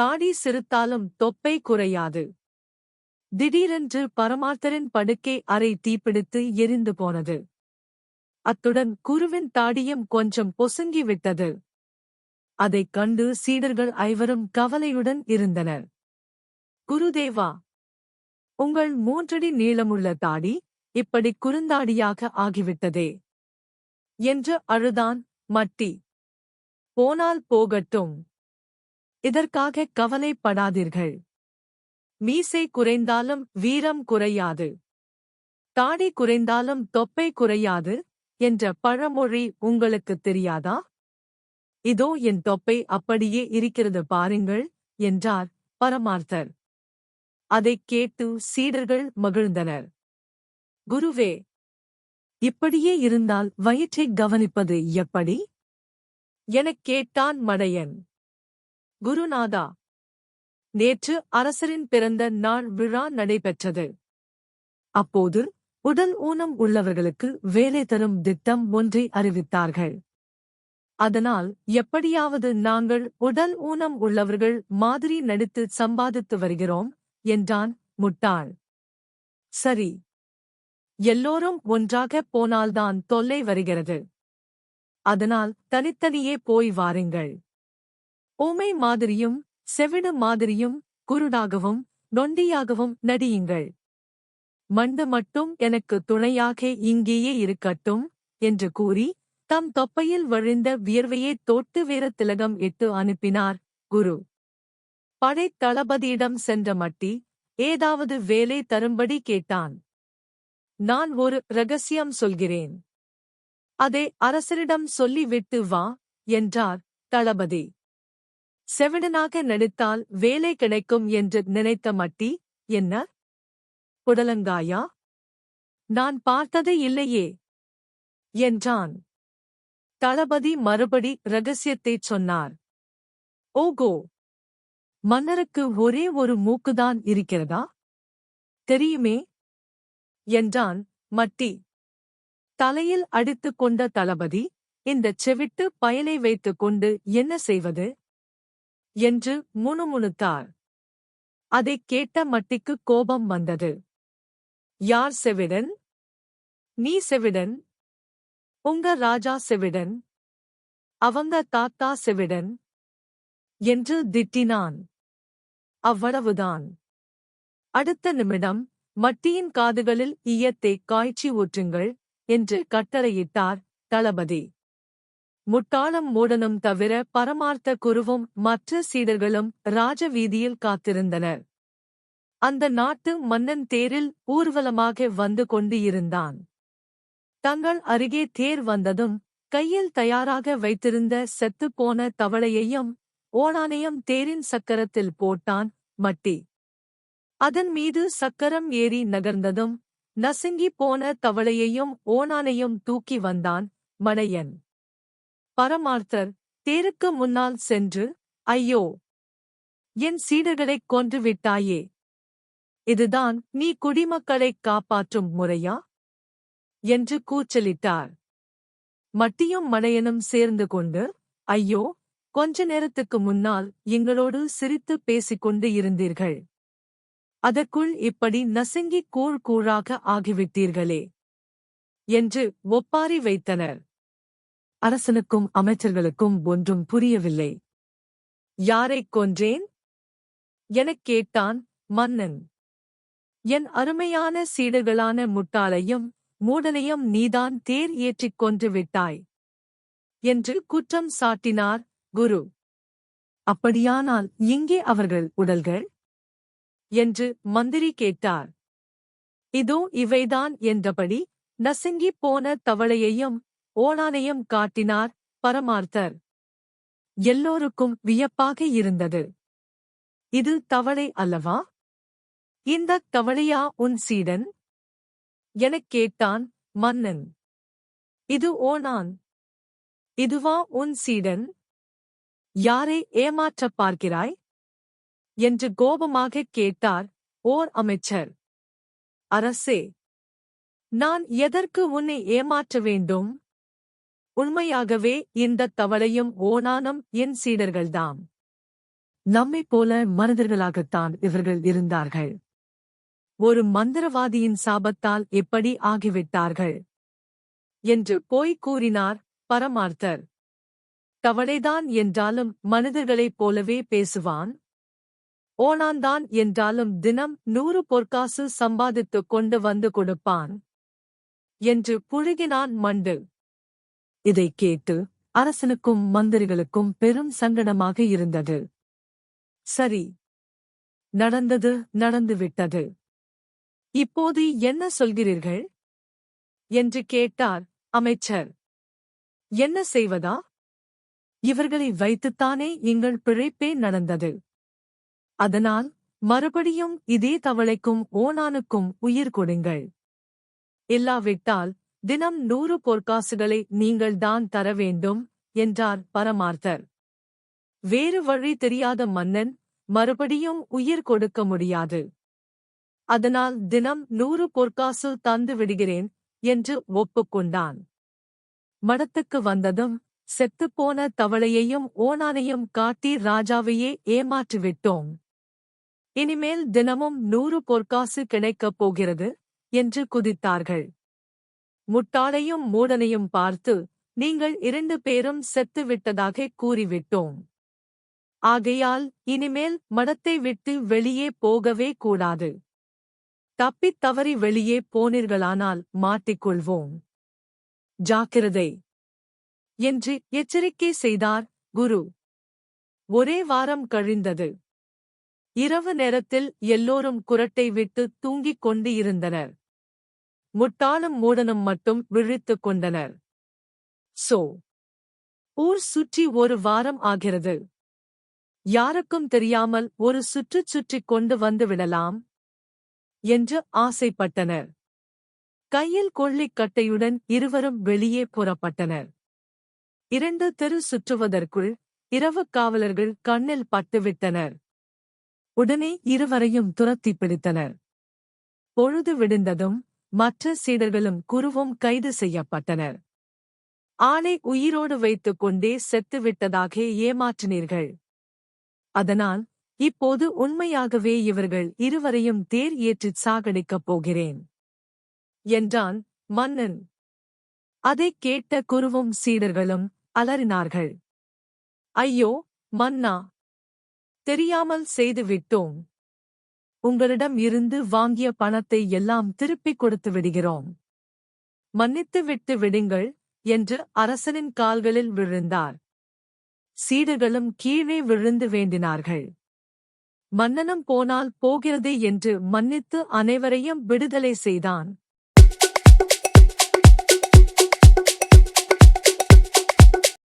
தாடி சிறுத்தாலும் தொப்பை குறையாது. திடீரென்று பரமார்த்தரின் படுக்கை அறை தீப்பிடித்து எரிந்து போனது. அத்துடன் குருவின் தாடியும் கொஞ்சம் பொசுங்கி விட்டது. அதைக் கண்டு சீடர்கள் ஐவரும் கவலையுடன் இருந்தனர். குருதேவா! உங்கள் மூன்றடி நீளமுள்ள தாடி இப்படி குறுந்தாடியாக ஆகிவிட்டதே. என்று அழுதான் மட்டி. போனால் போகட்டும். இதற்காக கவலைப்படாதீர்கள். மீசை குறைந்தாலும் வீரம் குறையாது. தாடி குறைந்தாலும் தொப்பை குறையாது என்ற பழமொழி உங்களுக்குத் தெரியாதா? இதோ என் தொப்பை அப்படியே இருக்கிறது பாருங்கள் என்றார் பரமார்த்தர். அதைக் கேட்டு சீடர்கள் மகிழ்ந்தனர். குருவே இப்படியே இருந்தால் வயிற்றை கவனிப்பது எப்படி? எனக் கேட்டான் மடையன். குருநாதா. நேற்று அரசரின் பிறந்த நாள் விழா நடைபெற்றது. அப்போது உடல் ஊனம் உள்ளவர்களுக்கு வேலை தரும் திட்டம் ஒன்றை அறிவித்தார்கள். அதனால் எப்படியாவது நாங்கள் உடல் ஊனம் உள்ளவர்கள் மாதிரி நடித்து சம்பாதித்து வருகிறோம் என்றான் முட்டாள். சரி. எல்லோரும் ஒன்றாக போனால்தான் தொல்லை வருகிறது. அதனால் தனித்தனியே போய் வாருங்கள். ஊமை மாதிரியும் செவிடு மாதிரியும் குருடாகவும் நொண்டியாகவும் நடியுங்கள். மண்டு மட்டும் எனக்கு துணையாக இங்கேயே இருக்கட்டும் என்று கூறி தம் தொப்பையில் வழிந்த வியர்வையை தோட்டு வீர திலகம் இட்டு அனுப்பினார் குரு. படைத் தளபதியிடம் சென்ற மட்டி ஏதாவது வேலை தரும்படி கேட்டான். நான் ஒரு ரகசியம் சொல்கிறேன். அதை அரசரிடம் சொல்லிவிட்டு வா என்றார் தளபதி. செவிடனாக நடித்தால் வேலை கிடைக்கும் என்று நினைத்த மட்டி என்ன? புடலங்காயா? நான் பார்த்ததே இல்லையே! என்றான். தளபதி மறுபடி ரகசியத்தைச் சொன்னார். ஓகோ! மன்னருக்கு ஒரே ஒரு மூக்குதான் இருக்கிறதா? தெரியுமே! என்றான் மட்டி. தலையில் அடித்துக் கொண்ட தளபதி இந்தச் செவிட்டு பயலை வைத்துக் கொண்டு என்ன செய்வது? என்று முணுமுணுத்தார் அதைக் கேட்ட மட்டிக்கு கோபம் வந்தது. யார் செவிடன்? நீ செவிடன்? உங்க ராஜா செவிடன்? அவங்க தாத்தா செவிடன்? என்று திட்டினான். அவ்வளவுதான். அடுத்த நிமிடம் மட்டியின் காதுகளில் ஈயத்தை காய்ச்சி ஊற்றுங்கள் என்று கட்டளையிட்டார் தளபதி. முட்டாளம் மூடனும் தவிர பரமார்த்த குருவும் மற்ற சீடர்களும் ராஜவீதியில் காத்திருந்தனர். அந்த நாட்டு மன்னன் தேரில் ஊர்வலமாக வந்து கொண்டு இருந்தான் தங்கள் அருகே தேர் வந்ததும் கையில் தயாராக வைத்திருந்த செத்துப்போன தவளையையும் ஓணானையும் தேரின் சக்கரத்தில் போட்டான் மட்டி. அதன் மீது சக்கரம் ஏறி நகர்ந்ததும் நசுங்கி போன தவளையையும் ஓணானையும் தூக்கி வந்தான் மடையன் பரமார்த்தர் தேருக்கு முன்னால் சென்று ஐயோ என் சீடர்களைக் கொன்று விட்டாயே. இதுதான் நீ குடிமக்களைக் காப்பாற்றும் முறையா என்று கூச்சலிட்டார். மட்டியும் மலையனும் சேர்ந்து கொண்டு ஐயோ கொஞ்ச நேரத்துக்கு முன்னால் எங்களோடு சிரித்து பேசிக்கொண்டு இருந்தீர்கள். அதற்குள் இப்படி நசுங்கி கூழ் கூழாக ஆகிவிட்டீர்களே என்று ஒப்பாரி வைத்தனர். அரசனுக்கும் அமைச்சர்களுக்கும் ஒன்றும் புரியவில்லை. யாரைக் கொன்றேன்? எனக் கேட்டான் மன்னன். என் அருமையான சீடர்களான முட்டாளையும் மூடனையும் நீதான் தேர் ஏற்றிக் கொன்று விட்டாய் என்று குற்றம் சாட்டினார் குரு. அப்படியானால் எங்கே அவர்கள் உடல்கள்? என்று மந்திரி கேட்டார். இதோ இவைதான் என்றபடி நசுங்கிப் போன தவளையையும் ஓணானையும் காட்டினார் பரமார்த்தர். எல்லோருக்கும் வியப்பாக இருந்தது. இது தவளை அல்லவா? இந்தத் தவளையா உன் சீடன்? எனக் கேட்டான் மன்னன். இது ஓணான் இதுவா உன் சீடன்? யாரை ஏமாற்றப் பார்க்கிறாய்? என்று கோபமாகக் கேட்டார் ஓர் அமைச்சர். அரசே நான் எதற்கு உன்னை ஏமாற்ற வேண்டும்? உண்மையாகவே இந்தத் தவளையும் ஓணானும் என் சீடர்கள்தாம். நம்மைப் போல மனிதர்களாகத்தான் இவர்கள் இருந்தார்கள். ஒரு மந்திரவாதியின் சாபத்தால் எப்படி ஆகிவிட்டார்கள்? என்று போய் கூறினார் பரமார்த்தர். தவளைதான் என்றாலும் மனிதர்களைப் போலவே பேசுவான்? ஓனான்தான் என்றாலும் தினம் நூறு பொற்காசு சம்பாதித்துக் கொண்டு வந்து கொடுப்பான்? என்று புழுகினான் மண்டு. இதைக் கேட்டு அரசனுக்கும் மந்திரிகளுக்கும் பெரும் சங்கடமாக இருந்தது. சரி நடந்தது நடந்துவிட்டது. இப்போது என்ன சொல்கிறீர்கள்? என்று கேட்டார் அமைச்சர். என்ன செய்வதா? இவர்களை வைத்துத்தானே எங்கள் பிழைப்பே நடந்தது. அதனால் மறுபடியும் இதே தவளைக்கும் ஓனானுக்கும் உயிர் கொடுங்கள். இல்லாவிட்டால் தினம் நூறு பொற்காசுகளை நீங்கள் தான் தர வேண்டும் என்றார் பரமார்த்தர். வேறு வழி தெரியாத மன்னன் மறுபடியும் உயிர் கொடுக்க முடியாது. அதனால் தினம் நூறு பொற்காசு தந்து விடுகிறேன் என்று ஒப்புக்கொண்டான். மடத்துக்கு வந்ததும் செத்துப்போன தவளையையும் ஓனானையும் காட்டி ராஜாவையே ஏமாற்றிவிட்டோம். இனிமேல் தினமும் நூறு பொற்காசு கிடைக்கப் போகிறது என்று குதித்தார்கள். முட்டாளையும் மூடனையும் பார்த்து நீங்கள் இரண்டு பேரும் செத்துவிட்டதாக கூறிவிட்டோம். ஆகையால் இனிமேல் மடத்தை விட்டு வெளியே போகவே கூடாது. தப்பித் தவறி வெளியே போனீர்களானால் மாட்டிக்கொள்வோம். ஜாக்கிரதை என்று எச்சரிக்கை செய்தார் குரு. ஒரே வாரம் கழிந்தது. இரவு நேரத்தில் எல்லோரும் குரட்டை விட்டு தூங்கிக் கொண்டு இருந்தனர் முட்டாளும் மூடனும் மட்டும் விழித்துக் கொண்டனர். சோ ஊர் சுற்றி ஒரு வாரம் ஆகிறது. யாருக்கும் தெரியாமல் ஒரு சுற்றுச் சுற்றிக் கொண்டு வந்து விடலாம் என்று ஆசைப்பட்டனர். கையில் கொள்ளிக்கட்டையுடன் இருவரும் வெளியே புறப்பட்டனர். இரண்டு தெரு சுற்றுவதற்குள் இரவு காவலர்கள் கண்ணில் பட்டுவிட்டனர். உடனே இருவரையும் துரத்தி பிடித்தனர். பொழுது விடிந்ததும் மற்ற சீடர்களும் குருவும் கைது செய்யப்பட்டனர். ஆளை உயிரோடு வைத்துக் கொண்டே செத்துவிட்டதாக ஏமாற்றினீர்கள். அதனால் இப்போது உண்மையாகவே இவர்கள் இருவரையும் தேர் ஏற்றிச் சாகடிக்கப் போகிறேன். என்றான் மன்னன். அதைக் கேட்ட குருவும் சீடர்களும் அலறினார்கள். ஐயோ மன்னா! தெரியாமல் செய்துவிட்டோம் உங்களிடம் இருந்து வாங்கிய பணத்தை எல்லாம் திருப்பிக் கொடுத்து விடுகிறோம். மன்னித்து விட்டு விடுங்கள் என்று அரசனின் கால்களில் விழுந்தார். சீடர்களும் கீழே விழுந்து வேண்டினார்கள். மன்னனும் போனால் போகிறதே என்று மன்னித்து அனைவரையும் விடுதலை செய்தான்.